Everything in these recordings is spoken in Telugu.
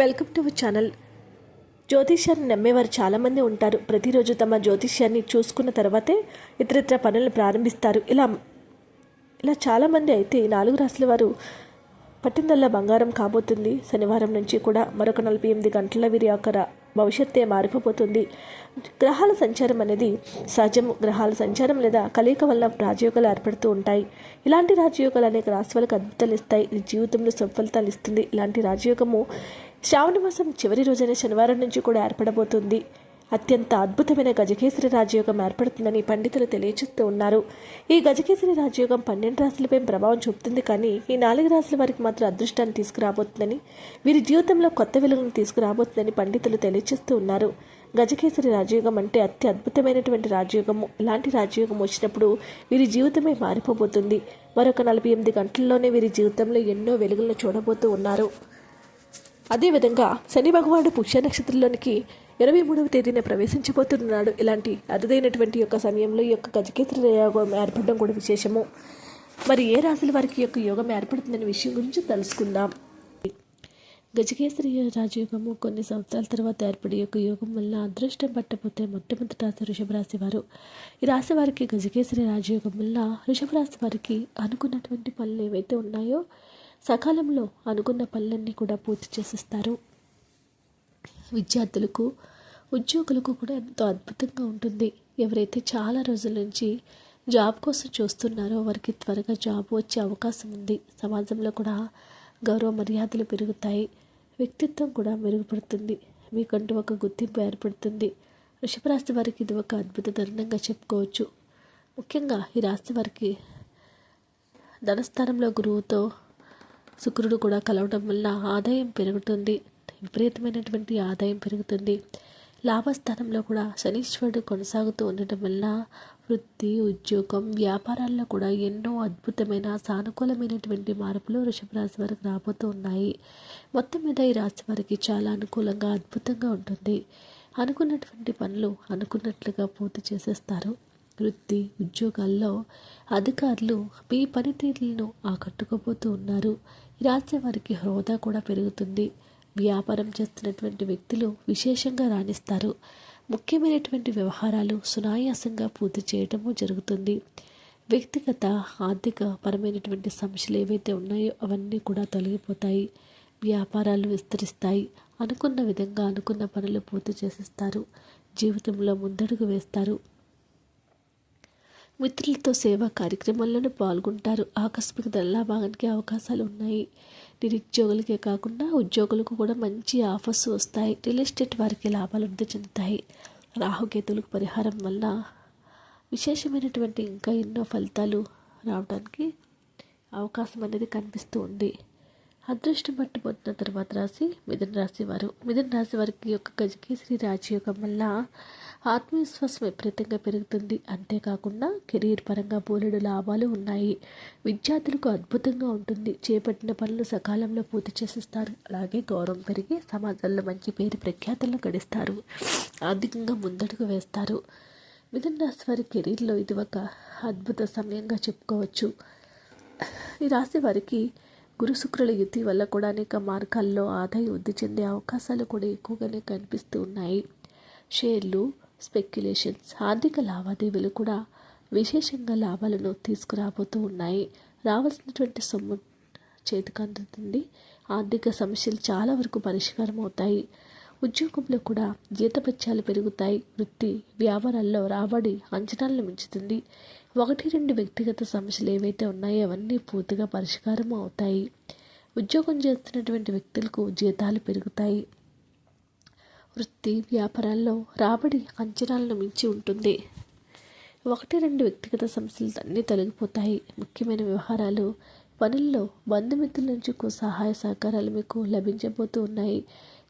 Welcome to our channel. జ్యోతిష్యాన్ని నమ్మేవారు చాలామంది ఉంటారు. ప్రతిరోజు తమ జ్యోతిష్యాన్ని చూసుకున్న తర్వాతే ఇతరితర పనులను ప్రారంభిస్తారు. ఇలా ఇలా చాలామంది అయితే నాలుగు రాసుల వారు పట్టిందల్లా బంగారం కాబోతుంది. శనివారం నుంచి కూడా మరొక నలభై ఎనిమిది గంటల వీరి యొక్క భవిష్యత్తే మారిపోతుంది గ్రహాల సంచారం అనేది సహజం గ్రహాల సంచారం లేదా కలయిక వల్ల రాజయోగాలు ఏర్పడుతూ ఉంటాయి. ఇలాంటి రాజయోగాలు అనేక రాశి వాళ్ళకి అద్భుతాలు ఇస్తాయి. ఇది జీవితంలో సఫలతలు ఇస్తుంది. ఇలాంటి రాజయోగము శ్రావణ మాసం చివరి రోజైన శనివారం నుంచి కూడా ఏర్పడబోతుంది. అత్యంత అద్భుతమైన గజకేసరి రాజయోగం ఏర్పడుతుందని పండితులు తెలియజేస్తూ ఉన్నారు. ఈ గజకేసరి రాజయోగం పన్నెండు రాశులపై ప్రభావం చూపుతుంది కానీ ఈ నాలుగు రాశుల వారికి మాత్రం అదృష్టాన్ని తీసుకురాబోతుందని వీరి జీవితంలో కొత్త వెలుగును తీసుకురాబోతుందని పండితులు తెలియజేస్తూ ఉన్నారు. గజకేసరి రాజయోగం అంటే అతి అద్భుతమైనటువంటి రాజయోగము. ఇలాంటి రాజయోగం వచ్చినప్పుడు వీరి జీవితమే మారిపోబోతుంది. మరొక నలభై ఎనిమిది గంటల్లోనే వీరి జీవితంలో ఎన్నో వెలుగులను చూడబోతూ ఉన్నారు. అదేవిధంగా శని భగవానుడు పుష్య నక్షత్రంలోనికి ఇరవై మూడవ తేదీన ప్రవేశించబోతున్నాడు. ఇలాంటి అరుదైనటువంటి యొక్క సమయంలో ఈ యొక్క గజకేసరి యోగం ఏర్పడడం కూడా విశేషము. మరి ఏ రాశుల వారికి యొక్క యోగం ఏర్పడుతుందనే విషయం గురించి తెలుసుకుందాం. గజకేసరి రాజయోగము కొన్ని సంవత్సరాల తర్వాత ఏర్పడే యొక్క యోగం వల్ల అదృష్టం పట్టపోతే మొట్టమొదటి రాశి వృషభ రాశి వారు. ఈ రాశి వారికి గజకేసరి రాజయోగం వల్ల వృషభ రాశి వారికి అనుకున్నటువంటి పనులు ఏవైతే ఉన్నాయో సకాలంలో అనుకున్న పనులన్నీ కూడా పూర్తి చేసిస్తారు. విద్యార్థులకు ఉద్యోగులకు కూడా ఎంతో అద్భుతంగా ఉంటుంది. ఎవరైతే చాలా రోజుల నుంచి జాబ్ కోసం చూస్తున్నారో వారికి త్వరగా జాబ్ వచ్చే అవకాశం ఉంది. సమాజంలో కూడా గౌరవ మర్యాదలు పెరుగుతాయి. వ్యక్తిత్వం కూడా మెరుగుపడుతుంది. మీకంటూ ఒక గుర్తింపు ఏర్పడుతుంది. వృషభ రాశి వారికి ఇది ఒక అద్భుత తరుణంగా చెప్పుకోవచ్చు. ముఖ్యంగా ఈ రాశి వారికి ధనస్థానంలో గురువుతో శుక్రుడు కూడా కలవడం వల్ల ఆదాయం పెరుగుతుంది. విపరీతమైనటువంటి ఆదాయం పెరుగుతుంది. లాభస్థానంలో కూడా శనీశ్వరుడు కొనసాగుతూ ఉండటం వల్ల వృత్తి ఉద్యోగం వ్యాపారాల్లో కూడా ఎన్నో అద్భుతమైన సానుకూలమైనటువంటి మార్పులు వృషభ రాశి వారికి రాబోతూ ఉన్నాయి. మొత్తం మీద ఈ రాశి వారికి చాలా అనుకూలంగా అద్భుతంగా ఉంటుంది. అనుకున్నటువంటి పనులు అనుకున్నట్లుగా పూర్తి చేసేస్తారు. వృత్తి ఉద్యోగాల్లో అధికారులు మీ పనితీరులను ఆకట్టుకోబోతూ ఉన్నారు. రాస్తే వారికి హోదా కూడా పెరుగుతుంది. వ్యాపారం చేస్తున్నటువంటి వ్యక్తులు విశేషంగా రాణిస్తారు. ముఖ్యమైనటువంటి వ్యవహారాలు సునాయాసంగా పూర్తి చేయటము జరుగుతుంది. వ్యక్తిగత ఆర్థిక పరమైనటువంటి సమస్యలు ఏవైతే ఉన్నాయో అవన్నీ కూడా తొలగిపోతాయి. వ్యాపారాలు విస్తరిస్తాయి. అనుకున్న విధంగా అనుకున్న పనులు పూర్తి చేసిస్తారు. జీవితంలో ముందడుగు వేస్తారు. మిత్రులతో సేవా కార్యక్రమాల్లోనూ పాల్గొంటారు. ఆకస్మిక ధనలాభానికి అవకాశాలు ఉన్నాయి నిరుద్యోగులకే కాకుండా ఉద్యోగులకు కూడా మంచి ఆఫర్స్ వస్తాయి. రియల్ ఎస్టేట్ వారికి లాభాలు వృద్ధి చెందుతాయి రాహుకేతులకు పరిహారం వల్ల విశేషమైనటువంటి ఇంకా ఎన్నో ఫలితాలు రావడానికి అవకాశం అనేది కనిపిస్తూ ఉంది. అదృష్టం పట్టుబోతున్న తర్వాత రాశి మిథున రాశి వారు. మిథున రాశి వారికి యొక్క గజకేసరి రాజయోగం వల్ల ఆత్మవిశ్వాసం విపరీతంగా పెరుగుతుంది. అంతేకాకుండా కెరీర్ పరంగా బోలెడు లాభాలు ఉన్నాయి. విద్యార్థులకు అద్భుతంగా ఉంటుంది. చేపట్టిన పనులు సకాలంలో పూర్తి చేసిస్తారు. అలాగే గౌరవం పెరిగి సమాజంలో మంచి పేరు ప్రఖ్యాతులను గడిస్తారు. ఆర్థికంగా ముందడుగు వేస్తారు. మిథున రాశి వారి కెరీర్లో ఇది ఒక అద్భుత సమయంగా చెప్పుకోవచ్చు. ఈ రాశి వారికి గురుశుక్రుల యుద్ధి యుతి వల్ల కూడా అనేక మార్గాల్లో ఆదాయం వృద్ధి చెందే అవకాశాలు కూడా ఎక్కువగానే కనిపిస్తూ ఉన్నాయి. షేర్లు స్పెక్యులేషన్స్ ఆర్థిక లావాదేవీలు కూడా విశేషంగా లాభాలను తీసుకురాబోతూ ఉన్నాయి. రావాల్సినటువంటి సొమ్ము చేతికి అందుతుంది. ఆర్థిక సమస్యలు చాలా వరకు పరిష్కారం అవుతాయి. ఉద్యోగంలో కూడా జీతభత్యాలు పెరుగుతాయి. వృత్తి వ్యాపారాల్లో రాబడి అంచనాలను మించుతుంది. ఒకటి రెండు వ్యక్తిగత సమస్యలు ఏవైతే ఉన్నాయో అవన్నీ పూర్తిగా పరిష్కారం అవుతాయి. ఉద్యోగం చేస్తున్నటువంటి వ్యక్తులకు జీతాలు పెరుగుతాయి. వృత్తి వ్యాపారాల్లో రాబడి అంచనాలను మించి ఉంటుంది. ఒకటి రెండు వ్యక్తిగత సమస్యలు అన్నీ తొలగిపోతాయి. ముఖ్యమైన వ్యవహారాలు పనుల్లో బంధుమిత్రుల నుంచి సహాయ సహకారాలు మీకు లభించబోతూ ఉన్నాయి.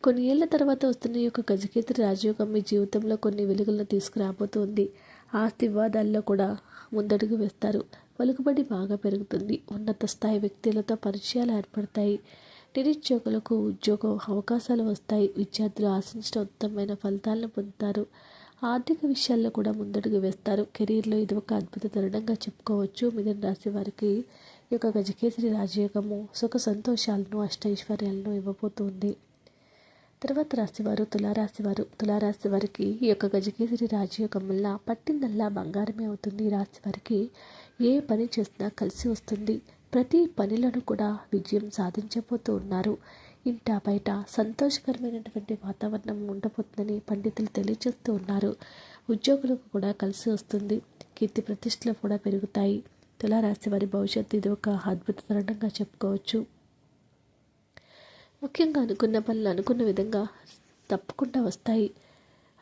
కొన్ని ఏళ్ళ తర్వాత వస్తున్న ఈ యొక్క గజకేతరి రాజయోగం మీ జీవితంలో కొన్ని వెలుగులను తీసుకురాబోతుంది ఆస్తి వివాదాల్లో కూడా ముందడుగు వేస్తారు. పలుకుబడి బాగా పెరుగుతుంది. ఉన్నత స్థాయి వ్యక్తులతో పరిచయాలు ఏర్పడతాయి. నిరుద్యోగులకు ఉద్యోగ అవకాశాలు వస్తాయి. విద్యార్థులు ఆశించిన ఉత్తమమైన ఫలితాలను పొందుతారు. ఆర్థిక విషయాల్లో కూడా ముందడుగు వేస్తారు. కెరీర్లో ఇది ఒక అద్భుత తరుణంగా చెప్పుకోవచ్చు. మిథున రాశి వారికి ఈ యొక్క గజకేసరి రాజయోగము సుఖ సంతోషాలను అష్టైశ్వర్యాలను ఇవ్వబోతుంది. తర్వాత రాశివారు తులారాశివారు తులారాశి వారికి ఈ యొక్క గజకేసరి రాజయోగం వల్ల పట్టిందల్లా బంగారమే అవుతుంది. రాశి వారికి ఏ పని చేసినా కలిసి వస్తుంది. ప్రతి పనులను కూడా విజయం సాధించబోతూ ఉన్నారు. ఇంట బయట సంతోషకరమైనటువంటి వాతావరణం ఉండబోతుందని పండితులు తెలియజేస్తూ ఉన్నారు. ఉద్యోగులకు కూడా కలిసి వస్తుంది. కీర్తి ప్రతిష్టలు కూడా పెరుగుతాయి. తులారాశి వారి భవిష్యత్తు ఇది ఒక అద్భుత తరుణంగా చెప్పుకోవచ్చు. ముఖ్యంగా అనుకున్న పనులు అనుకున్న విధంగా తప్పకుండా వస్తాయి.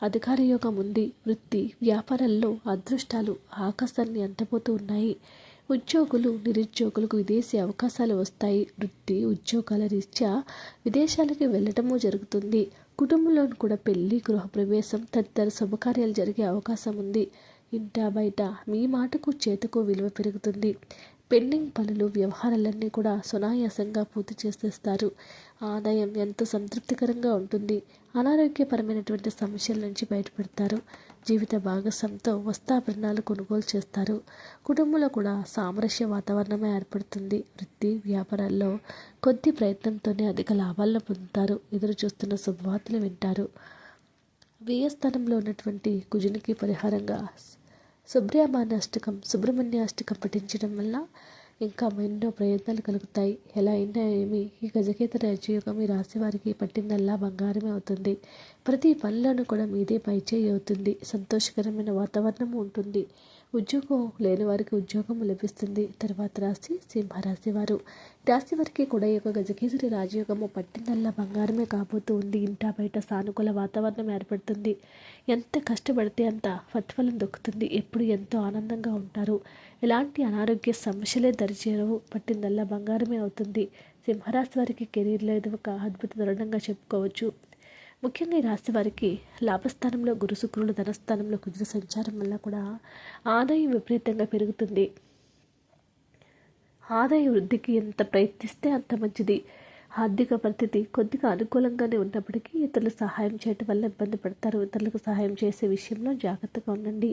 అధికార యోగం ఉంది. వృత్తి వ్యాపారాల్లో అదృష్టాలు ఆకాశాన్ని అంటపోతూ ఉన్నాయి. ఉద్యోగులు నిరుద్యోగులకు విదేశీ అవకాశాలు వస్తాయి. వృత్తి ఉద్యోగాల రీత్యా విదేశాలకి వెళ్ళటము జరుగుతుంది. కుటుంబంలో కూడా పెళ్ళి గృహప్రవేశం తదితర శుభకార్యాలు జరిగే అవకాశం ఉంది. ఇంట బయట మీ మాటకు చేతకు విలువ పెరుగుతుంది. పెండింగ్ పనులు వ్యవహారాలన్నీ కూడా సునాయాసంగా పూర్తి చేసేస్తారు. ఆదాయం ఎంతో సంతృప్తికరంగా ఉంటుంది అనారోగ్యపరమైనటువంటి సమస్యల నుంచి బయటపడతారు. జీవిత భాగస్వామితో వస్తాభరణాలు కొనుగోలు చేస్తారు. కుటుంబంలో కూడా సామరస్య వాతావరణమే ఏర్పడుతుంది. వృత్తి వ్యాపారాల్లో కొద్ది ప్రయత్నంతోనే అధిక లాభాలను పొందుతారు. ఎదురు చూస్తున్న శుభవార్తలు వింటారు. వ్యయస్థానంలో ఉన్నటువంటి కుజునికి పరిహారంగా సుబ్రహ్మణ్య అష్టకం సుబ్రహ్మణ్య అష్టకం పఠించడం వల్ల ఇంకా ఎన్నో ప్రయత్నాలు కలుగుతాయి. ఎలా అయినా ఏమి ఈ గజకేత రాజయోగం ఈ రాశి వారికి పట్టిందల్లా బంగారమే అవుతుంది. ప్రతి పనులను కూడా మీదే పైచేయి అవుతుంది. సంతోషకరమైన వాతావరణం ఉంటుంది. ఉద్యోగం లేని వారికి ఉద్యోగం లభిస్తుంది. తర్వాత రాశి సింహరాశి వారు. రాశి వారికి కూడా ఈ యొక్క గజకేసరి రాజయోగము పట్టిందల్లా బంగారమే కాబోతూ ఉంది. ఇంటా బయట సానుకూల వాతావరణం ఏర్పడుతుంది. ఎంత కష్టపడితే అంత ప్రతిఫలం దొక్కుతుంది. ఎప్పుడు ఎంతో ఆనందంగా ఉంటారు. ఎలాంటి అనారోగ్య సమస్యలే దరిచేరవు. పట్టిందల్లా బంగారమే అవుతుంది. సింహరాశి వారికి కెరీర్లో ఇది ఒక అద్భుత దృఢంగా చెప్పుకోవచ్చు. ముఖ్యంగా ఈ రాశి వారికి లాభస్థానంలో గురు శుక్రుడు ధనస్థానంలో కుజుల సంచారం వల్ల కూడా ఆదాయం విపరీతంగా పెరుగుతుంది. ఆదాయ వృద్ధికి ఎంత ప్రయత్నిస్తే అంత మంచిది. ఆర్థిక పరిస్థితి కొద్దిగా అనుకూలంగానే ఉన్నప్పటికీ ఇతరులు సహాయం చేయటం వల్ల ఇబ్బంది పడతారు. ఇతరులకు సహాయం చేసే విషయంలో జాగ్రత్తగా ఉండండి.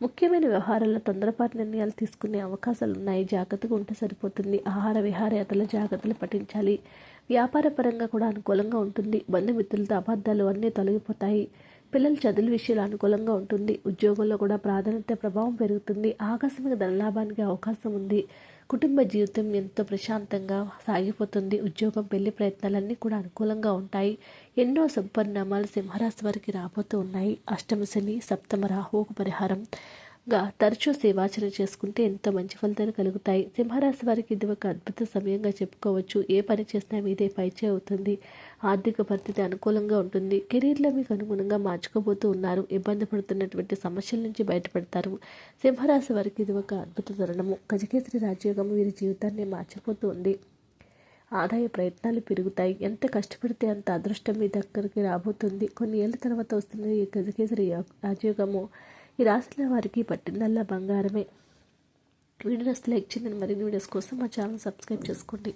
ముఖ్యమైన వ్యవహారాల్లో తొందరపాటు నిర్ణయాలు తీసుకునే అవకాశాలు ఉన్నాయి. జాగ్రత్తగా ఉంటే సరిపోతుంది. ఆహార విహారయాత్రల జాగ్రత్తలు పఠించాలి వ్యాపార పరంగా కూడా అనుకూలంగా ఉంటుంది. బంధుమిత్రులతో అబద్ధాలు అన్నీ తొలగిపోతాయి. పిల్లల చదువుల విషయాలు అనుకూలంగా ఉంటుంది. ఉద్యోగంలో కూడా ప్రాధాన్యత ప్రభావం పెరుగుతుంది. ఆకస్మిక ధనలాభానికి అవకాశం ఉంది. కుటుంబ జీవితం ఎంతో ప్రశాంతంగా సాగిపోతుంది. ఉద్యోగం పెళ్ళి ప్రయత్నాలన్నీ కూడా అనుకూలంగా ఉంటాయి. ఎన్నో సంపరిణామాలు సింహరాశి వారికి రాబోతూ ఉన్నాయి. అష్టమ శని సప్తమ రాహువుకు పరిహారం. గా తరచూ సేవాచరణ చేసుకుంటే ఎంతో మంచి ఫలితాలు కలుగుతాయి. సింహరాశి వారికి ఇది ఒక అద్భుత సమయంగా చెప్పుకోవచ్చు. ఏ పని చేసినా మీదే పైచే అవుతుంది. ఆర్థిక పరిస్థితి అనుకూలంగా ఉంటుంది. కెరీర్లో మీకు అనుగుణంగా మార్చుకోబోతూ ఉన్నారు. ఇబ్బంది పడుతున్నటువంటి సమస్యల నుంచి బయటపడతారు. సింహరాశి వారికి ఇది ఒక అద్భుత తరుణము. గజకేసరి రాజయోగం వీరి జీవితాన్ని మార్చిపోతూ ఉంది ఆదాయ ప్రయత్నాలు పెరుగుతాయి. ఎంత కష్టపడితే అంత అదృష్టం మీ దగ్గరికి రాబోతుంది. కొన్ని ఏళ్ళ తర్వాత వస్తున్న ఈ గజకేసరి రాజయోగము. ఈ రాశుల వారికి పట్టిందల్లా బంగారమే. వీడియోస్ లైక్ చేయండి. మరిన్ని వీడియోస్ కోసం మా ఛానల్ సబ్స్క్రైబ్ చేసుకోండి.